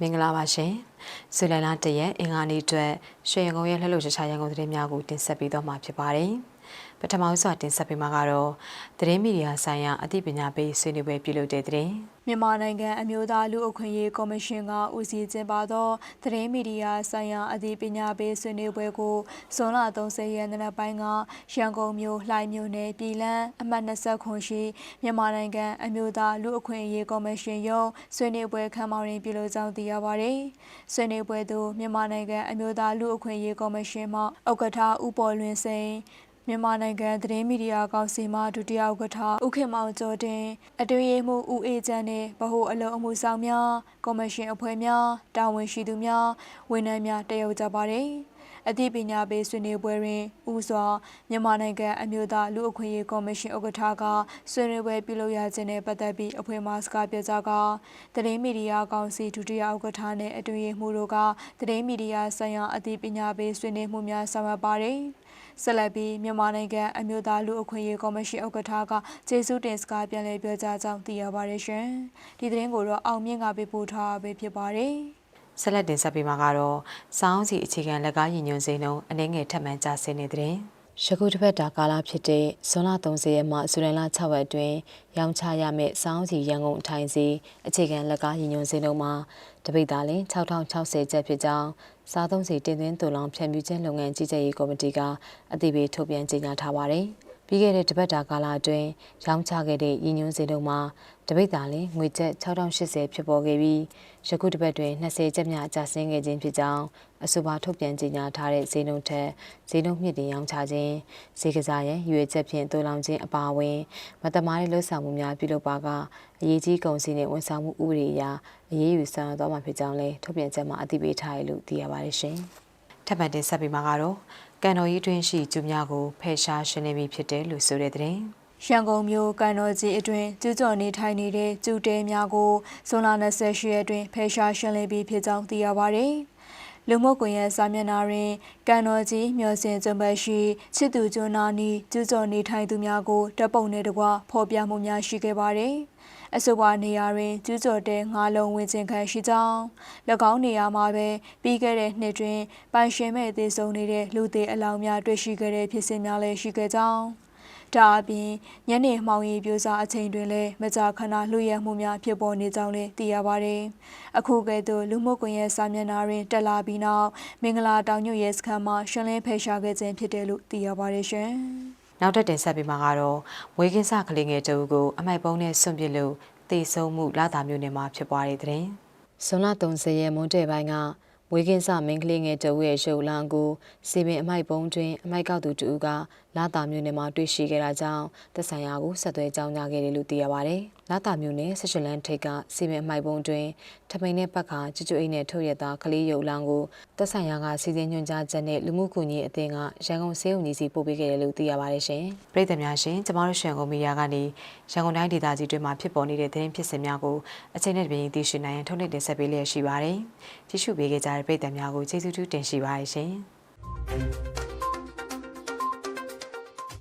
မင်္ဂလာပါရှင်ဇူလိုင်လ၁ရက်အင်္ဂါနေ့အတွက်ရွှေရန်ကုန်ရဲ့လှလှချချရန်ကုန်သတင်းများကိုတင်ဆက်ပေးတော့မှာဖြစ်ပါတယ် ပထမဆုံးတင်ဆက်ပေးမှာကတော့သတင်းမီဒီယာဆိုင်ရာအသိပညာပေးဆွေးနွေးပွဲပြုလုပ်တဲ့သတင်းမြန်မာနိုင်ငံအမျိုးသားလူအခွင့်အရေးကော်မရှင်ကဦးစီးကျင်းပသောသတင်းမီဒီယာဆိုင်ရာအသိပညာပေးဆွေးနွေးပွဲကိုဇွန်လ30ရက်နေ့နက်ပိုင်းကရန်ကုန်မြို့လှိုင်မြို့နယ်ပြည်လန်းအမှတ်20ခွန်ရှိမြန်မာနိုင်ငံအမျိုးသားလူအခွင့်အရေးကော်မရှင်ရုံးဆွေးနွေးပွဲခမ်းမောင်းတွင်ပြုလုပ်ကြောင်းသိရပါသည်။ဆွေးနွေးပွဲသို့မြန်မာနိုင်ငံအမျိုးသားလူအခွင့်အရေးကော်မရှင်မှဥက္ကဋ္ဌဦးပေါ်လွင်စိန် မြန်မာနိုင်ငံသတင်းမီဒီယာကောင်စီမှဒုတိယဥက္ကဋ္ဌဦးခင်မောင်ကျော်တင်အတွင်းရေးမှူးဦးအေးချမ်းနှင့်ဗဟိုအလုံအမှုဆောင်များကော်မရှင်အဖွဲ့များတာဝန်ရှိသူများဝန်ထမ်းများတက်ရောက်ကြပါသည်အသိပညာပေးဆွေးနွေးပွဲတွင်ဦးစွာမြန်မာနိုင်ငံအမျိုးသားလူအခွင့်အရေးကော်မရှင်ဥက္ကဋ္ဌကဆွေးနွေးပွဲပြုလုပ်ရခြင်းနဲ့ပတ်သက်ပြီးအဖွဲ့မှစကားပြောကြားကသတင်းမီဒီယာကောင်စီဒုတိယဥက္ကဋ္ဌနှင့်အတွင်းရေးမှူးတို့ကသတင်းမီဒီယာဆိုင်ရာအသိပညာပေးဆွေးနွေးမှုများဆောင်ရွက်ပါသည် ဆက်လက်ပြီးမြန်မာနိုင်ငံအမျိုးသားလူအခွင့်အရေးကော်မရှင်ဥက္ကဋ္ဌကကျေးဇူးတင်စကားပြန်လည်ပြောကြားကြောင်းသိရပါတယ်ရှင်။ဒီသတင်းကိုတော့အောင်မြင့်ကပေးပို့ထားပေးဖြစ်ပါတယ်။ဆက်လက်တင်ဆက်ပေးမှာကတော့စောင်းစီအခြေခံလက်ကားရည်ညွှန်းစိန်နှုန်းအနည်းငယ်ထပ်မံကျဆင်းနေတဲ့သတင်း ယခုတစ်ပတ်တာကာလဖြစ်တဲ့ဇွန်လ30ရက်မှဇူလိုင်လ6ရက်အတွင်းရောင်းချရမယ့်စောင်းစီရန်ကုန်အထိုင်စီအခြေခံလက်ကားရည်ညွှန်းစိန်နှုန်းမှာတပိတ်သားလင်း6060ကျပ်ဖြစ်ကြောင်းစားသုံးစီတင်သွင်းတူလောင်ဖြန့်ဖြူးခြင်းလုပ်ငန်းကြီးကြပ်ရေးကော်မတီကအသိပေးထုတ်ပြန်ကြေညာထားပါတယ်။ ပြီးခဲ့တဲ့တပတ်တာကာလအတွင်းရောင်းချခဲ့တဲ့ရည်ညွှန်းစင်းတို့မှာတပိတ်သားလင်းငွေကျပ်6080ဖြစ်ပေါ်ခဲ့ပြီးယခုတစ်ပတ်တွင်20ကျပ်များကျဆင်းခဲ့ခြင်းဖြစ်ကြောင်းအဆိုပါထုတ်ပြန်ကြေညာထားတဲ့ဈေးနှုန်းထက်ဈေးနှုန်းမြင့်တင်ရောင်းချခြင်းဈေးကစားရန်ရွေချက်ဖြင့်တူလောင်ခြင်းအပါအဝင်မတမားတဲ့လှုပ်ဆောင်မှုများပြုလုပ်ပါကအရေးကြီးကုန်စည်နှင့်ဝန်ဆောင်မှုဥပဒေအရအရေးယူဆောင်ရွက်သွားမှာဖြစ်ကြောင်းလည်းထုတ်ပြန်ချက်မှာအသိပေးထားရလို့သိရပါတယ်ရှင်။ ထပ်မံတင်ဆက်ပေးမှာကတော့ကန်တော်ကြီးတွင်ရှိကျူများကိုဖယ်ရှားရှင်းလင်းပြီးဖြစ်တယ်လို့ဆိုတဲ့တဲ့ရန်ကုန်မြို့ကန်တော်ကြီးအတွင်းကျူးကျော်နေထိုင်နေတဲ့ကျူတဲများကိုဇွန်လ28ရက်တွင်ဖယ်ရှားရှင်းလင်းပြီးဖြစ်ကြောင်းသိရပါဗျ။ လူမှုကွန်ရက်စာမျက်နှာတွင်ကန်တော်ကြီးမျော်စင်ကျွန်းပတ်ရှိချစ်သူကျွန်းနာနီကျူးကျော်နေထိုင်သူများကိုတပ်ပုံနဲ့တကွဖော်ပြမှုများရှိခဲ့ပါတယ်။အဆိုပါနေရာတွင်ကျူးကျော်တဲ့ငါးလုံးဝင်ခြင်းခံရှိကြောင်း၎င်းနေရာမှာပဲပြီးခဲ့တဲ့နှစ်တွင်ပိုင်ရှင်မဲ့သေးဆုံးနေတဲ့လူသေးအလောင်းများတွေ့ရှိခဲ့တဲ့ဖြစ်စဉ်များလည်းရှိခဲ့ကြောင်း ဒါအပြင်ညနေမှောင်ရီပြိုစားအချိန်တွင်လည်းမကြာခဏလူရဲမှုများဖြစ်ပေါ်နေကြောင်းလည်းသိရပါတယ်။အခုကဲ့သို့လူမှုကွန်ရက်စာမျက်နှာတွင်တက်လာပြီးနောက်မင်္ဂလာတောင်ညွတ်ရဲစခန်းမှာရှင်းလင်းဖယ်ရှားခဲ့ခြင်းဖြစ်တယ်လို့သိရပါတယ်ရှင်။နောက်ထပ်တင်ဆက်ပေးမှာကတော့ဝေကင်းစကလေးငယ်တအုပ်ကိုအမိုက်ပုံးနဲ့ဆွန့်ပစ်လို့တေဆုံးမှုလာတာမျိုးနဲ့မှဖြစ်ပွားတဲ့တဲ့။ဇွန်လ30ရက်မွန်းတဲ့ပိုင်းက ဝေကင်းစမင်းကလေးငယ်တအုပ်ရဲ့ရုပ်လံကိုစီပင်အမိုက်ပုံးတွင်အမိုက်ကောက်သူတအုပ်ကလာတာမျိုးနဲ့မှတွေ့ရှိခဲ့တာကြောင့်သက်ဆိုင်ရာကိုဆက်သွဲကြောင်းကြားခဲ့တယ်လို့သိရပါတယ်။လာတာမျိုးနဲ့ဆက်ရှင်လန်ထိတ်ကစီပင်အမိုက်ပုံးတွင်ထမိန်နဲ့ပတ်ခါကျွတ်ကျွတ်အိတ်နဲ့ထုတ်ရတာကလေးရုပ်လံကိုသက်ဆိုင်ရာကစီစဉ်ညွှန်ကြားချက်နဲ့လူမှုကူညီအသင်းကရန်ကုန်စေုံကြီးစီပို့ပေးခဲ့တယ်လို့သိရပါတယ်ရှင်။ပြည်သူများရှင်ကျမတို့ရှန်ကုန်မီဒီယာကနေရန်ကုန်တိုင်းဒေသကြီးတွင်မှဖြစ်ပေါ်နေတဲ့သတင်းဖြစ်စဉ်များကိုအချိန်နဲ့တပြေးသိရှိနိုင်ရန်ထုတ်လွှင့်တင်ဆက်ပေးလျက်ရှိပါတယ်။ကြည့်ရှုပေးကြတဲ့ပြည်သူများကိုကျေးဇူးတူးတင်ရှိပါတယ်ရှင်။